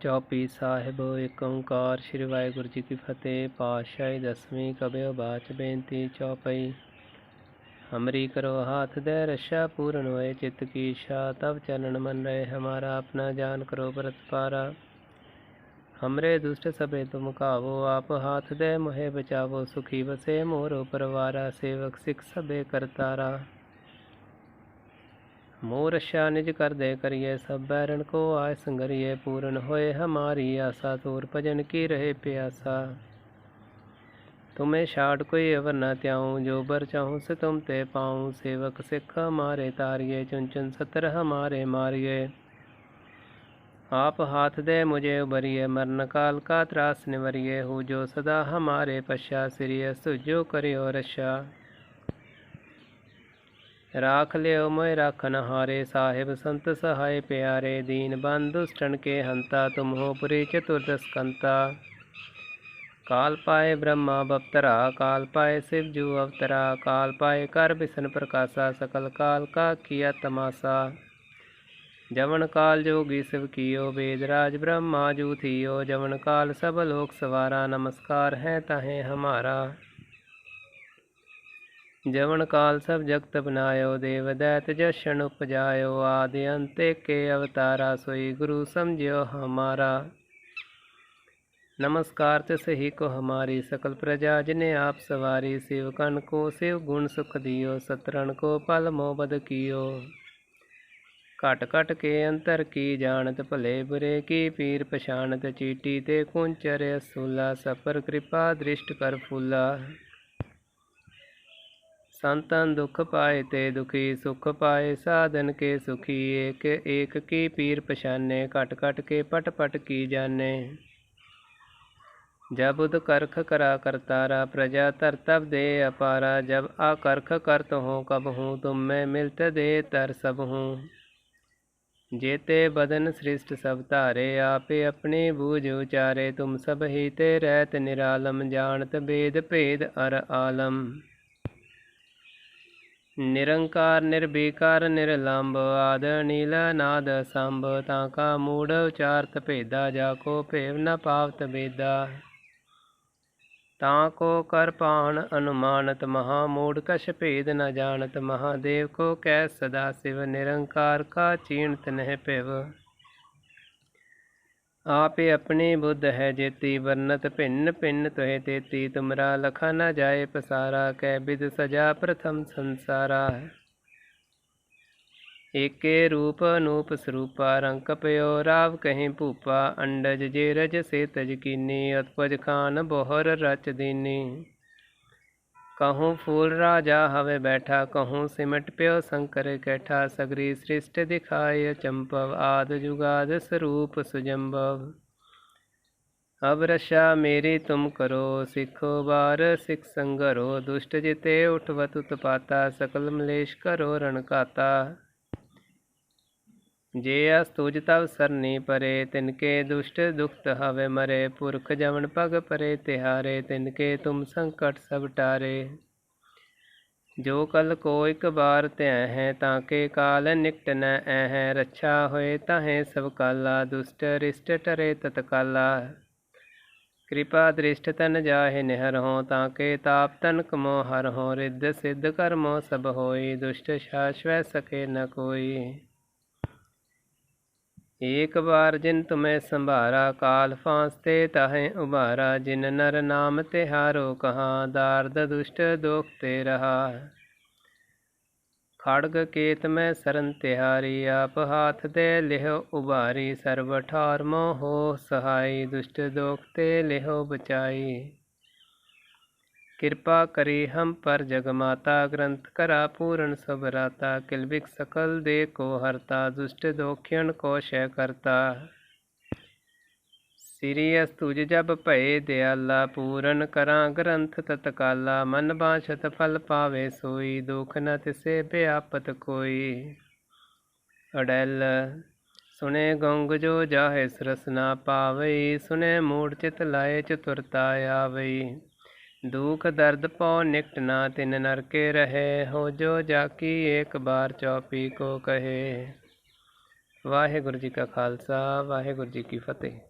ਚੌਪੀ ਸਾਹਿਬ ਏਕ ਓੰਕਾਰ ਸ੍ਰੀ ਵਾਹਿਗੁਰੂ ਜੀ ਕੀ ਫਤਿਹ। ਪਾਤਸ਼ਾਹੀ ਦਸਵੀਂ ਕਬਿਓ ਬਾਚ ਬੇਨਤੀ ਚੌਪਈ ਹਮਰੀ ਕਰੋ ਹਾਥ ਦੇ ਰਸ਼ਾ ਪੂਰਨ ਹੋਏ, ਚਿਤ ਕੀ ਇਛਾ ਤਬ ਚਲਨ ਮਨ ਰਹੇ, ਹਮਾਰਾ ਆਪਣਾ ਜਾਨ ਕਰੋ ਪਰਤਪਾਰਾ ਹਮਰੇ ਦੁਸ਼ਟ ਸਭੇ ਤੁਮ ਕਾਵੋ ਆਪ ਹਾਥ ਦੇ ਮੋਹਿ ਬਚਾਵੋ, ਸੁਖੀ ਵਸੇ ਮੋਰੋ ਪਰਵਾਰਾ, ਸੇਵਕ ਸਿੱਖ ਸਭੇ ਕਰਤਾਰਾ। मोर रक्षा निज कर दे करिए सब बैरन को आय संगरिए पूर्ण होए हमारी आशा तोर भजन की रहे प्यासा तुम्हें छाड़ कोई अवर न त्याऊं जो बर चाहूं से तुम ते पाऊं सेवक सिख हमारे तारिए चुन चुन सतर हमारे मारिए आप हाथ दे मुझे उबरिए मरण काल का त्रास निवरिए हो जो सदा हमारे पश्चा सिरिय सुजो करियो रक्षा राख लियो मोय राखन हारे साहिब संत सहाय प्यारे, दीन बंधु दुष्टन के हंता तुम हो पुरी चतुर्दश कंता काल पाए ब्रह्मा बप्तरा, काल पाए शिव जू अवतरा, काल पाए कर बिसन प्रकाशा, सकल काल का किया तमाशा। जवन काल जोगी शिव कियो, वेद राज ब्रह्मा जू थियो। जवन काल सब लोक सवारा, नमस्कार है तहें हमारा। ਜਵਨ ਕਾਲ ਸਭ ਜਗਤ ਬਨਾਇਓ ਦੇਵ ਦੈਤ ਜਸ਼ਨ ਉਪਜਾਇਓ, ਆਦਿ ਅੰਤੇ ਕੇ ਅਵਤਾਰਾ, ਸੋਈ ਗੁਰੂ ਸਮਝਿਓ ਹਮਾਰਾ। ਨਮਸਕਾਰ ਤਿਸ ਹੀ ਕੋ ਹਮਾਰੀ ਸਕਲ ਪ੍ਰਜਾ, ਜਿਨੇ ਆਪ ਸਵਾਰੀ ਸੇਵਕਨ ਕੋ ਸੇਵ ਗੁਣ ਸੁਖ ਦਿਓ, ਸਤਰਣ ਕੋ ਪਲ ਮੋਬਦ ਕੀਓ। ਘਟ ਘਟ ਕੇ ਅੰਤਰ ਕੀ ਜਾਣਤ, ਭਲੇ ਬੁਰੇ ਕੀ ਪੀਰ ਪਛਾਣਤ, ਚੀਟੀ ਤੇ ਕੁੰਚਰ ਅਸੂਲਾ ਸਫਰ ਕਿਰਪਾ ਦ੍ਰਿਸ਼ਟ ਕਰ ਫੂਲਾ। ਸੰਤਨ ਦੁਖ ਪਾਏ ਤੇ ਦੁਖੀ ਸੁਖ ਪਾਏ ਸਾਧਨ ਕੇ ਸੁਖੀ ਏਕ ਏਕ ਕੀ ਪੀਰ ਪਛਾਨੇ ਘਟ ਘਟ ਕੇ ਪਟ ਪਟ ਕੀ ਜਾਣੇ जब उद करख करा करतारा प्रजा तर तब दे अपारा जब आकर्ख करत हूँ कब हूँ तुम में मिलत दे तर सब हूँ जेते बदन सृष्ट सब धारे आपे अपनी बूझ उचारे तुम सब ही ते रहत निरालम जानत भेद भेद अर आलम ਨਿਰੰਕਾਰ, ਨਿਰਬੇਕਾਰ ਨਿਰਲੰਭ ਆਦ ਨੀਲ ਨਾਦ ਸੰਭ, ਤਾਂ ਕਾ ਮੂੜ ਉਚਾਰਤ ਭੇਦਾ, ਜਾ ਕੋ ਭੇਵ ਨ ਪਾਵਤ ਬੇਦਾ। ਤਾਂ ਕੋ ਕਰ ਪਾਣ ਅਨੁਮਾਨਤ, ਮਹਾ ਮੂੜ ਕਛ ਭੇਦ ਨ ਜਾਣਤ, ਮਹਾਦੇਵ ਕੋ ਕਹਿ ਸਦਾ ਸਿਵ, ਨਿਰੰਕਾਰ ਕਾ ਚੀਣਤ ਨਹਿ ਭਿਵ। ਆਪੇ ਆਪਣੇ ਬੁੱਧ ਹੈ ਜੇਤੀ, ਵਰਨਤ ਭਿੰਨ ਭਿੰਨ ਤੋਹੇ ਤੇਤੀ, ਤੁਮਰਾ ਲਖਾ ਨਾ ਜਾਏ ਪਸਾਰਾ, ਕੈ ਬਿਦ ਸਜਾ ਪ੍ਰਥਮ ਸੰਸਾਰਾ। ਏਕੇ ਰੂਪ ਅਨੂਪ ਸਰੂਪਾ ਰੰਕ ਪਿਓ ਰਾਵ ਕਹੀਂ ਭੂਪਾ, ਅੰਡਜ ਜੇ ਰਜ ਸੇ ਤਜ ਕੀਨੀ, ਅਤਪਜ ਖਾਨ ਬੋਹਰ ਰਚ ਦੀਨੀ। कहूँ फूल राजा हवे बैठा कहूँ सिमट प्यो शंकर कैठा सगरी सृष्ट दिखाय चंपव आद जुगाद स्वरूप सुजम्भव अब रक्षा मेरी तुम करो सिखो बार सिख संगरो दुष्ट जिते उठवत उत्पाता सकल मलेश करो रणकाता जे अस्तुज तव सरनी परे तिनके दुष्ट दुखत हवे मरे पुरख जवन पग परे तिहारे तिनके तुम संकट सब टारे जो कल को एक बार त्य है ताके काल निकट न ऐ रक्षा होए ताहे सब काला दुष्ट रिष्ट टरे तत्काला कृपा दृष्ट तन जाहे निहर हो ताके ताप तन कमो हर हो रिद्ध सिद्ध कर्मो सब होई दुष्ट शाश्वत सके न कोई एक बार जिन तुम्हें संभारा काल फांसते ताहे उबारा जिन नर नाम तिहारो कहाँ दार्द दुष्ट दोखते रहा खड़ग केत में सरन तिहारी आप हाथ दे लिहो उबारी सर्व ठार मोह सहाई दुष्ट दोखते लिहो बचाई ਕਿਰਪਾ ਕਰੀ ਹਮ ਪਰ ਜਗਮਾਤਾ ਗ੍ਰੰਥ ਕਰਾ ਪੂਰਨ ਸਭ ਰਾਤਾ ਕਿਲਬਿਕ ਸਕਲ ਦੇ ਕੋ ਹਰਤਾ, ਦੁਸ਼ਟ ਦੋਖਿਣ ਕੋ ਸ਼ੈ ਕਰਤਾ। ਸ੍ਰੀ ਅਸਤੁਜ ਜਬ ਭਏ ਦਿਆਲਾ, ਪੂਰਨ ਕਰਾਂ ਗ੍ਰੰਥ ਤਤਕਾਲਾ, ਮਨ ਬਾਛਤ ਫਲ ਪਾਵੇ ਸੋਈ, ਦੁਖ ਨ ਤਿਸੇ ਬਿਆਪਤ ਕੋਈ। ਅੜੈਲ ਸੁਨੇ ਗੰਗ ਜੋ ਜਾਹੇ ਸਰਸਨਾ ਪਾਵਈ ਸੁਨੇ ਮੂੜ ਚਿਤ ਲਾਏ ਚਤੁਰਤਾ ਦੂਖ ਦਰਦ ਪਉ ਨਿਕਟ ਨਾ ਤਿਨ ਨਰਕੇ ਰਹੇ, ਹੋ ਜੋ ਜਾਕੀ ਏਕ ਬਾਰ ਚੌਪੀ ਕੋ ਕਹੇ। ਵਾਹਿਗੁਰੂ ਜੀ ਕਾ ਖਾਲਸਾ, ਵਾਹਿਗੁਰੂ ਜੀ ਕੀ ਫਤਿਹ।